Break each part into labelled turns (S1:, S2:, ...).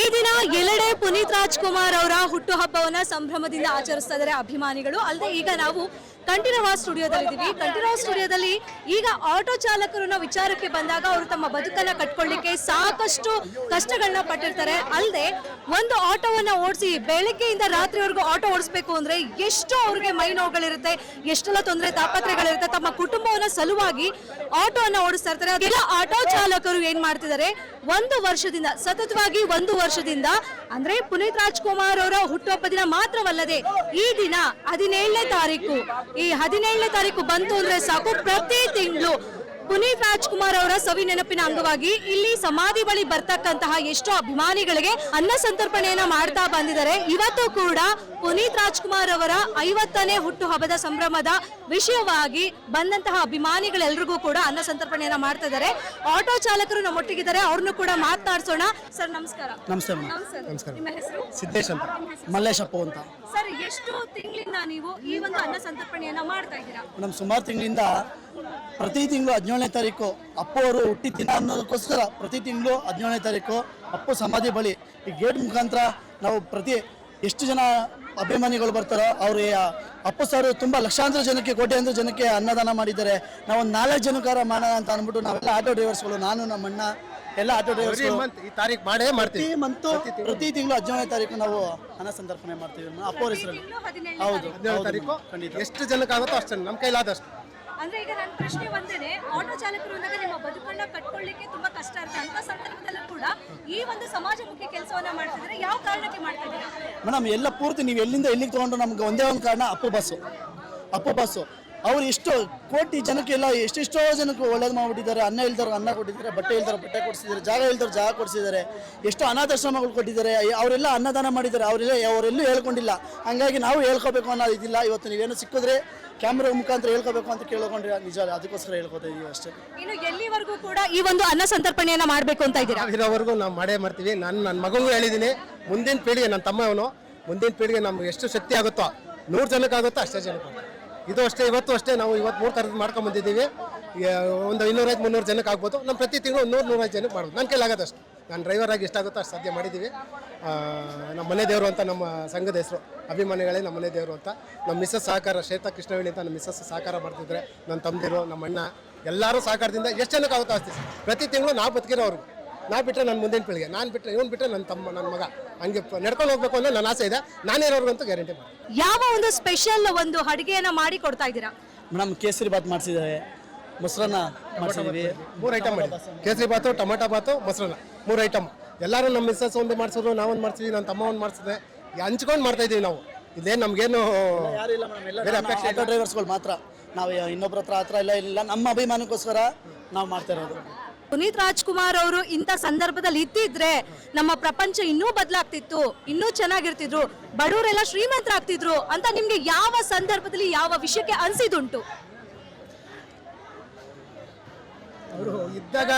S1: ಈ ದಿನ ಎಲ್ಲೆಡೆ ಪುನೀತ್ ರಾಜ್ಕುಮಾರ್ ಅವರ ಹುಟ್ಟುಹಬ್ಬವನ್ನ ಸಂಭ್ರಮದಿಂದ ಆಚರಿಸ್ತಾ ಇದ್ದಾರೆ ಅಭಿಮಾನಿಗಳು. ಅಲ್ಲದೆ ಈಗ ನಾವು ಕಂಠೀರವ ಸ್ಟುಡಿಯೋದಲ್ಲಿದ್ದೀವಿ. ಕಂಠೀರವ ಸ್ಟುಡಿಯೋದಲ್ಲಿ ಈಗ ಆಟೋ ಚಾಲಕರನ್ನ ವಿಚಾರಕ್ಕೆ ಬಂದಾಗ ಅವರು ತಮ್ಮ ಬದುಕನ್ನ ಕಟ್ಕೊಳ್ಳಿಕ್ಕೆ ಸಾಕಷ್ಟು ಕಷ್ಟಗಳನ್ನ ಪಟ್ಟಿರ್ತಾರೆ. ಅಲ್ಲದೆ ಒಂದು ಆಟೋವನ್ನ ಓಡಿಸಿ ಬೆಳಗ್ಗೆಯಿಂದ ರಾತ್ರಿವರೆಗೂ ಆಟೋ ಓಡಿಸ್ಬೇಕು ಅಂದ್ರೆ ಎಷ್ಟು ಅವ್ರಿಗೆ ಮೈ ನೋವುಗಳಿರುತ್ತೆ, ಎಷ್ಟೆಲ್ಲ ತೊಂದರೆ ತಾಪತ್ರೆಗಳಿರುತ್ತೆ ತಮ್ಮ ಕುಟುಂಬವನ್ನ ಸಲುವಾಗಿ ಆಟೋವನ್ನ ಓಡಿಸ್ತಾ ಇರ್ತಾರೆ. ಎಲ್ಲ ಆಟೋ ಚಾಲಕರು ಏನ್ ಮಾಡ್ತಿದ್ದಾರೆ? ಒಂದು ವರ್ಷದಿಂದ, ಸತತವಾಗಿ ಒಂದು ವರ್ಷದಿಂದ, ಅಂದ್ರೆ ಪುನೀತ್ ರಾಜ್ಕುಮಾರ್ ಅವರ ಹುಟ್ಟುಹಬ್ಬ ದಿನ ಮಾತ್ರವಲ್ಲದೆ ಈ ದಿನ ಹದಿನೇಳನೇ ತಾರೀಕು, ಈ ಹದಿನೇಳನೇ ತಾರೀಕು ಬಂತು ಅಂದ್ರೆ ಸಾಕು ಪ್ರತಿ ತಿಂಗಳು ಪುನೀತ್ ರಾಜ್ಕುಮಾರ್ ಅವರ ಸವಿ ನೆನಪಿನ ಅಂಗವಾಗಿ ಇಲ್ಲಿ ಸಮಾಧಿ ಬಳಿ ಬರ್ತಕ್ಕಂತಹ ಎಷ್ಟೋ ಅಭಿಮಾನಿಗಳಿಗೆ ಅನ್ನ ಸಂತರ್ಪಣೆಯನ್ನ ಮಾಡ್ತಾ ಬಂದಿದ್ದಾರೆ. ಇವತ್ತು ಕೂಡ ಪುನೀತ್ ರಾಜ್ಕುಮಾರ್ ಅವರ ಐವತ್ತನೇ ಹುಟ್ಟುಹಬ್ಬದ ಸಂಭ್ರಮದ ವಿಷಯವಾಗಿ ಬಂದಂತಹ ಅಭಿಮಾನಿಗಳೆಲ್ರಿಗೂ ಕೂಡ ಅನ್ನ ಸಂತರ್ಪಣೆಯನ್ನ ಮಾಡ್ತಾ ಇದ್ದಾರೆ. ಆಟೋ ಚಾಲಕರು ನಮ್ಮೊಟ್ಟಿಗಿದ್ದಾರೆ. ಅವ್ರನ್ನು ಕೂಡ ಮಾತನಾಡ್ಸೋಣ. ಸರ್ ನಮಸ್ಕಾರ.
S2: ನಮಸ್ತೆ
S1: ನಮಸ್ಕಾರ.
S2: ಸಿದ್ದೇಶ್ ಅಂತ. ಮಲ್ಲೇಶಪ್ಪ ಅಂತ.
S1: ಸರ್ ಎಷ್ಟು ತಿಂಗಳಿಂದ ನೀವು ಈ ಒಂದು ಅನ್ನ ಸಂತರ್ಪಣೆಯನ್ನ ಮಾಡ್ತಾ ಇದ್ದೀರಾ?
S2: ನಮ್ಮ ಸುಮಾರು ತಿಂಗಳಿಂದ ಪ್ರತಿ ತಿಂಗಳು ಹದಿನೇಳನೇ ತಾರೀಕು ಅಪ್ಪು ಅವರು ಹುಟ್ಟಿ ದಿನ ಅನ್ನೋದಕ್ಕೋಸ್ಕರ ಪ್ರತಿ ತಿಂಗಳು ಹದಿನೇಳನೇ ತಾರೀಕು ಅಪ್ಪು ಸಮಾಧಿ ಬಳಿ ಈ ಗೇಟ್ ಮುಖಾಂತರ ನಾವು ಪ್ರತಿ ಎಷ್ಟು ಜನ ಅಭಿಮಾನಿಗಳು ಬರ್ತಾರೋ ಅವರು ಅಪ್ಪು ಸರ್ ತುಂಬ ಲಕ್ಷಾಂತರ ಜನಕ್ಕೆ ಕೋಟ್ಯಾಂತರ ಜನಕ್ಕೆ ಅನ್ನದಾನ ಮಾಡಿದ್ದಾರೆ. ನಾವು ಒಂದು ನಾಲ್ಕು ಜನಕಾರ ಮಾಡೋಣ ಅಂತ ಅಂದ್ಬಿಟ್ಟು ನಾವೆಲ್ಲ ಆಟೋ ಡ್ರೈವರ್ಸ್ಗಳು ನಾನು ನಮ್ಮ ಅಣ್ಣ ಎಲ್ಲ ಆಟೋ ಡ್ರೈವರ್ಸ್ಗಳು
S3: ಮಂತ್ ಈ ತಾರೀಕು ಮಾಡೇ ಮಾಡ್ತೀವಿ.
S2: ಪ್ರತಿ ಮಂತು ಪ್ರತಿ ತಿಂಗಳು. ಹದಿನೇಳನೇ ತಾರೀಕು ನಾವು ಹಣ ಸಂದರ್ಪಣೆ ಮಾಡ್ತೀವಿ ಅಪ್ಪ ಅವ್ರ ಹೆಸರಲ್ಲಿ. ಹೌದು
S3: ಹದಿನೇಳು
S2: ಹೌದು
S3: ತಾರೀಕು
S2: ಖಂಡಿತ.
S3: ಎಷ್ಟು ಜನಕ್ಕಾಗುತ್ತೋ ಅಷ್ಟು ನಮ್ಮ ಕೈಲಾದಷ್ಟು.
S1: ಅಂದ್ರೆ ಈಗ ನನ್ನ ಪ್ರಶ್ನೆ ಒಂದೇನೆ ಆಟೋ ಚಾಲಕರು ಅಂದಾಗ ನಿಮ್ಮ ಬದುಕನ್ನ ಕಟ್ಕೊಳ್ಳಿಕ್ಕೆ ತುಂಬಾ ಕಷ್ಟ ಇರುತ್ತೆ. ಅಂತ ಸಂದರ್ಭದಲ್ಲೂ ಕೂಡ ಈ ಒಂದು ಸಮಾಜಮುಖಿ ಕೆಲಸವನ್ನ ಮಾಡ್ತಿದ್ರೆ ಯಾವ ಕಾರಣಕ್ಕೆ ಮಾಡ್ತಾ ಇದ್ದೀರಾ
S2: ಮೇಡಮ್ ಎಲ್ಲ ಪೂರ್ತಿ ನೀವು ಎಲ್ಲಿಂದ ಎಲ್ಲಿಗೆ ತಗೊಂಡ್ರು ನಮ್ಗೆ ಒಂದೇ ಒಂದು ಕಾರಣ ಅಪ್ಪು ಬಸ್ಸು. ಅಪ್ಪು ಬಸ್ಸು. ಅವ್ರು ಎಷ್ಟು ಕೋಟಿ ಜನಕ್ಕೆಲ್ಲ ಎಷ್ಟೆಷ್ಟೋ ಜನಕ್ಕೆ ಒಳ್ಳೇದು ಮಾಡಿಬಿಟ್ಟಿದ್ದಾರೆ ಅನ್ನ ಇಲ್ದವ್ರು ಅನ್ನ ಕೊಟ್ಟಿದ್ದಾರೆ ಬಟ್ಟೆ ಇಲ್ದವ್ರು ಬಟ್ಟೆ ಕೊಡಿಸಿದ್ದಾರೆ ಜಾಗ ಇಲ್ದವ್ರು ಜಾಗ ಕೊಡಿಸಿದ್ದಾರೆ ಎಷ್ಟು ಅನಾಥಾಶ್ರಮಗಳು ಕೊಟ್ಟಿದ್ದಾರೆ ಅವರೆಲ್ಲ ಅನ್ನದಾನ ಮಾಡಿದ್ದಾರೆ ಅವರೆಲ್ಲ ಅವರೆಲ್ಲೂ ಹೇಳ್ಕೊಂಡಿಲ್ಲ. ಹಂಗಾಗಿ ನಾವು ಹೇಳ್ಕೋಬೇಕು ಅನ್ನೋದು ಇದಿಲ್ಲ. ಇವತ್ತು ನೀವೇನು ಸಿಕ್ಕಿದ್ರೆ ಕ್ಯಾಮ್ರಾ ಮುಖಾಂತರ ಹೇಳ್ಕೋಬೇಕು ಅಂತ ಕೇಳ್ಕೊಂಡ್ರೆ ನಿಜ ಅದಕ್ಕೋಸ್ಕರ ಹೇಳ್ಕೊತಾ ಇದೀವಿ ಅಷ್ಟೇ.
S1: ಇನ್ನು ಎಲ್ಲಿವರೆಗೂ ಕೂಡ ಈ ಒಂದು ಅನ್ನ ಸಂತರ್ಪಣೆಯನ್ನ ಮಾಡಬೇಕು ಅಂತ ಇದ್ದೀರಾ?
S3: ಇರೋವರೆಗೂ ನಾವು ಮಾಡೇ ಮಾಡ್ತೀವಿ. ನಾನು ನನ್ನ ಮಗನಿಗೂ ಹೇಳಿದ್ದೀನಿ ಮುಂದಿನ ಪೀಳಿಗೆ ನನ್ನ ತಮ್ಮ ಅವನು ಮುಂದಿನ ಪೀಳಿಗೆ ನಮ್ಗೆ ಎಷ್ಟು ಶಕ್ತಿ ಆಗುತ್ತೋ ನೂರು ಜನಕ್ಕಾಗುತ್ತೋ ಅಷ್ಟೇ ಜನಕ್ಕೆ. ಇದು ಅಷ್ಟೇ, ಇವತ್ತು ಅಷ್ಟೇ ನಾವು ಇವತ್ತು ಮೂರು ಥರದ್ದು ಮಾಡ್ಕೊಂಡು ಬಂದಿದ್ದೀವಿ. ಒಂದು ಇನ್ನೂರೈದು ಮುನ್ನೂರು ಜನಕ್ಕೆ ಆಗ್ಬೋದು. ನಮ್ಮ ಪ್ರತಿ ತಿಂಗಳು ನೂರು ನೂರೈದು ಜನಕ್ಕೆ ಮಾಡ್ಬೋದು. ನನ್ನ ಕೈಲಾಗೋದಷ್ಟು ನಾನು ಡ್ರೈವರ್ ಆಗಿ ಎಷ್ಟಾಗುತ್ತೋ ಅಷ್ಟು ಸಾಧ್ಯ ಮಾಡಿದ್ದೀವಿ. ನಮ್ಮ ಮನೆ ದೇವರು ಅಂತ ನಮ್ಮ ಸಂಘದ ಹೆಸರು. ಅಭಿಮಾನಿಗಳೇ ನಮ್ಮ ಮನೆ ದೇವರು ಅಂತ. ನಮ್ಮ ಮಿಸ್ಸಸ್ ಸಹಕಾರ, ಶ್ವೇತಾ ಕೃಷ್ಣವೇಣಿ ಅಂತ ನಮ್ಮ ಮಿಸ್ಸಸ್ ಸಹಕಾರ ಮಾಡ್ತಿದ್ರೆ ನನ್ನ ತಮ್ಮದಿರು ನಮ್ಮ ಅಣ್ಣ ಎಲ್ಲರೂ ಸಹಕಾರದಿಂದ ಎಷ್ಟು ಜನಕ್ಕೆ ಆಗುತ್ತೋ ಅಷ್ಟೇ. ಪ್ರತಿ ತಿಂಗಳು ನಾವು ಬದುಕಿರೋರು ನಾ ಬಿಟ್ಟರೆ ನನ್ನ ಮುಂದಿನ ಪೀಳಿಗೆ ನಾನು ಬಿಟ್ಟರೆ ಇವನ್ ಬಿಟ್ಟರೆ ನನ್ನ ತಮ್ಮ ನನ್ನ ಮಗ. ಹಂಗೆ ನಡ್ಕೊಂಡು ಹೋಗ್ಬೇಕು ಅನ್ನೋ ನನ್ನ ಆಸೆ ಇದೆ. ನಾನಿರೋರ್ಗಂತೂ ಗ್ಯಾರಂಟಿ ಮಾಡಿ
S1: ಯಾವ ಒಂದು ಸ್ಪೆಷಲ್ ಒಂದು ಅಡಿಗೆಯನ್ನ ಮಾಡಿ ಕೊಡ್ತಾ ಇದ್ದೀರಾ?
S2: ಮೇಡಮ್ ಕೇಸರಿ ಬಾತ್ ಮಾಡಿಸಿದ್ದಾರೆ. ಮೊಸರನ್ನ ಮಾಡಿಸಿದ್ವಿ
S3: ಮೂರು ಐಟಮ್ ಮಾಡಿ ಕೇಸರಿ ಬಾತು ಟೊಮಾಟೊ ಬಾತು ಮೊಸರನ್ನ. ಮೂರು ಐಟಮ್ ಎಲ್ಲರೂ ನಮ್ಮ ಮಿಸ್ಸಸ್ ಒಂದು ಮಾಡಿಸಿದ್ರು ನಾವೊಂದು ಮಾಡ್ತೀವಿ ನನ್ನ ತಮ್ಮ ಒಂದು ಮಾಡಿಸಿದೆ. ಹಂಚ್ಕೊಂಡು ಮಾಡ್ತಾ ಇದ್ದೀವಿ ನಾವು. ಇದೇನು ನಮಗೇನು ಬೇರೆ ಅಪೇಕ್ಷೆ
S2: ಆಟೋ ಡ್ರೈವರ್ಸ್ಗಳು ಮಾತ್ರ. ನಾವು ಇನ್ನೊಬ್ಬರ ಹತ್ರ ಹತ್ರ ಇಲ್ಲ ಇಲ್ಲ ನಮ್ಮ ಅಭಿಮಾನಕ್ಕೋಸ್ಕರ ನಾವು ಮಾಡ್ತಾ ಇರೋದು.
S1: ಪುನೀತ್ ರಾಜ್ಕುಮಾರ್ ಅವರು ಇಂಥ ಸಂದರ್ಭದಲ್ಲಿ ಇದ್ದಿದ್ರೆ ನಮ್ಮ ಪ್ರಪಂಚ ಇನ್ನೂ ಬದಲಾಗ್ತಿತ್ತು, ಇನ್ನೂ ಚೆನ್ನಾಗಿರ್ತಿದ್ರು, ಬಡವರೆಲ್ಲ ಶ್ರೀಮಂತರಾಗ್ತಿದ್ರು ಅಂತ ನಿಮ್ಗೆ ಯಾವ ಸಂದರ್ಭದಲ್ಲಿ ಯಾವ ವಿಷಯಕ್ಕೆ ಅನ್ಸಿದುಂಟು?
S3: ಅವರು ಇದ್ದಾಗ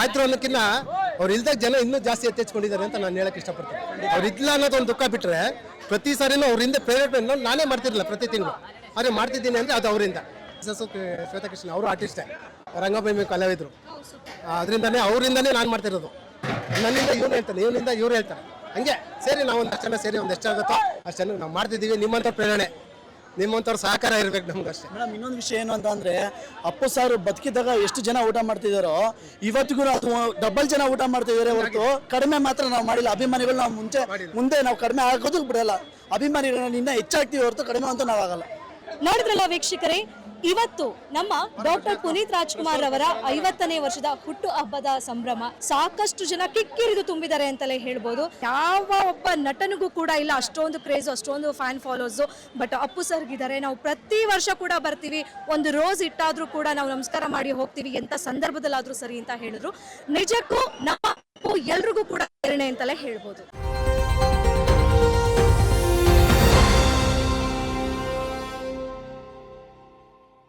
S3: ಆಯ್ತು ಅನ್ನೋಕ್ಕಿಂತ ಅವ್ರು ಇಲ್ದಾಗ ಜನ ಇನ್ನೂ ಜಾಸ್ತಿ ಎತ್ತೆಚ್ಕೊಂಡಿದ್ದಾರೆ ಅಂತ ನಾನು ಹೇಳಕ್ ಇಷ್ಟಪಡ್ತೀನಿ. ಅವ್ರು ಇಲ್ಲ ಅನ್ನೋದು ಒಂದು ದುಃಖ ಬಿಟ್ರೆ ಪ್ರತಿ ಸಾರಿನೂ ಅವ್ರಿಂದ ಪ್ರೇರೇಪಣೆ ನಾನೇ ಮಾಡ್ತಿರಲಿಲ್ಲ ಪ್ರತಿ ತಿಂಗಳು. ಆದರೆ ಮಾಡ್ತಿದ್ದೀನಿ ಅಂದರೆ ಅದು ಅವರಿಂದ. ಮಿಸಸ್ ಶ್ವೇತಕೃಷ್ಣ ಅವರು ಆರ್ಟಿಸ್ಟೇ ರಂಗಭೂಮಿ ಕಲಾವಿದರು. ಅದರಿಂದನೇ ಅವರಿಂದನೇ ನಾನು ಮಾಡ್ತಿರೋದು. ನನ್ನಿಂದ ಇವ್ರು ಹೇಳ್ತಾನೆ ಇವನಿಂದ ಇವ್ರು ಹೇಳ್ತಾರೆ. ಹಂಗೆ ಸರಿ ನಾವು ಒಂದಷ್ಟು ಜನ ಸೇರಿ ಒಂದು ಎಷ್ಟಾಗುತ್ತೋ ಅಷ್ಟು ಜನ ನಾವು ಮಾಡ್ತಿದ್ದೀವಿ ನಿಮ್ಮಂಥ ಪ್ರೇರಣೆ. ನಿಮ್ಮಂಥವ್ರ ಸಹಕಾರ ಇರಬೇಕು ನಮ್ಗೆ ಅಷ್ಟೇ.
S2: ಮೇಡಮ್ ಇನ್ನೊಂದು ವಿಷಯ ಏನು ಅಂತ ಅಂದರೆ ಅಪ್ಪು ಸಾರು ಬದುಕಿದಾಗ ಎಷ್ಟು ಜನ ಊಟ ಮಾಡ್ತಿದ್ದಾರೋ ಇವತ್ತಿಗೂ ಅದು ಡಬಲ್ ಜನ ಊಟ ಮಾಡ್ತಿದ್ದಾರೆ ಹೊರತು ಕಡಿಮೆ ಮಾತ್ರ ನಾವು ಮಾಡಿಲ್ಲ. ಅಭಿಮಾನಿಗಳು ನಾವು ಮುಂಚೆ ಮುಂದೆ ನಾವು ಕಡಿಮೆ ಆಗೋದಕ್ಕೆ ಬಿಡಲ್ಲ. ಅಭಿಮಾನಿಗಳನ್ನ ಇನ್ನೂ ಹೆಚ್ಚಾಗ್ತೀವಿ ಹೊರತು ಕಡಿಮೆ ಅಂತೂ ನಾವಾಗಲ್ಲ
S1: ನೋಡಿದ್ರಲ್ಲ ವೀಕ್ಷಕರೇ? ಇವತ್ತು ನಮ್ಮ ಡಾಕ್ಟರ್ ಪುನೀತ್ ರಾಜ್ಕುಮಾರ್ ಅವರ ಐವತ್ತನೇ ವರ್ಷದ ಹುಟ್ಟು ಹಬ್ಬದ ಸಂಭ್ರಮ. ಸಾಕಷ್ಟು ಜನ ಕಿಕ್ಕಿರಿದು ತುಂಬಿದ್ದಾರೆ ಅಂತಲೇ ಹೇಳ್ಬೋದು. ಯಾವ ಒಬ್ಬ ನಟನಿಗೂ ಕೂಡ ಇಲ್ಲ, ಅಷ್ಟೊಂದು ಕ್ರೇಜ್ ಅಷ್ಟೊಂದು ಫ್ಯಾನ್ ಫಾಲೋಸು ಬಟ್ ಅಪ್ಪು ಸರ್ಗಿದ್ದಾರೆ ನಾವು ಪ್ರತಿ ವರ್ಷ ಕೂಡ ಬರ್ತೀವಿ. ಒಂದು ರೋಸ್ ಇಟ್ಟಾದ್ರೂ ಕೂಡ ನಾವು ನಮಸ್ಕಾರ ಮಾಡಿ ಹೋಗ್ತೀವಿ. ಎಂತ ಸಂದರ್ಭದಲ್ಲಾದ್ರೂ ಸರಿ ಅಂತ ಹೇಳಿದ್ರು. ನಿಜಕ್ಕೂ ನಮ್ಮ ಅಪ್ಪು ಎಲ್ರಿಗೂ ಕೂಡ ಪ್ರೇರಣೆ ಅಂತಲೇ ಹೇಳ್ಬೋದು.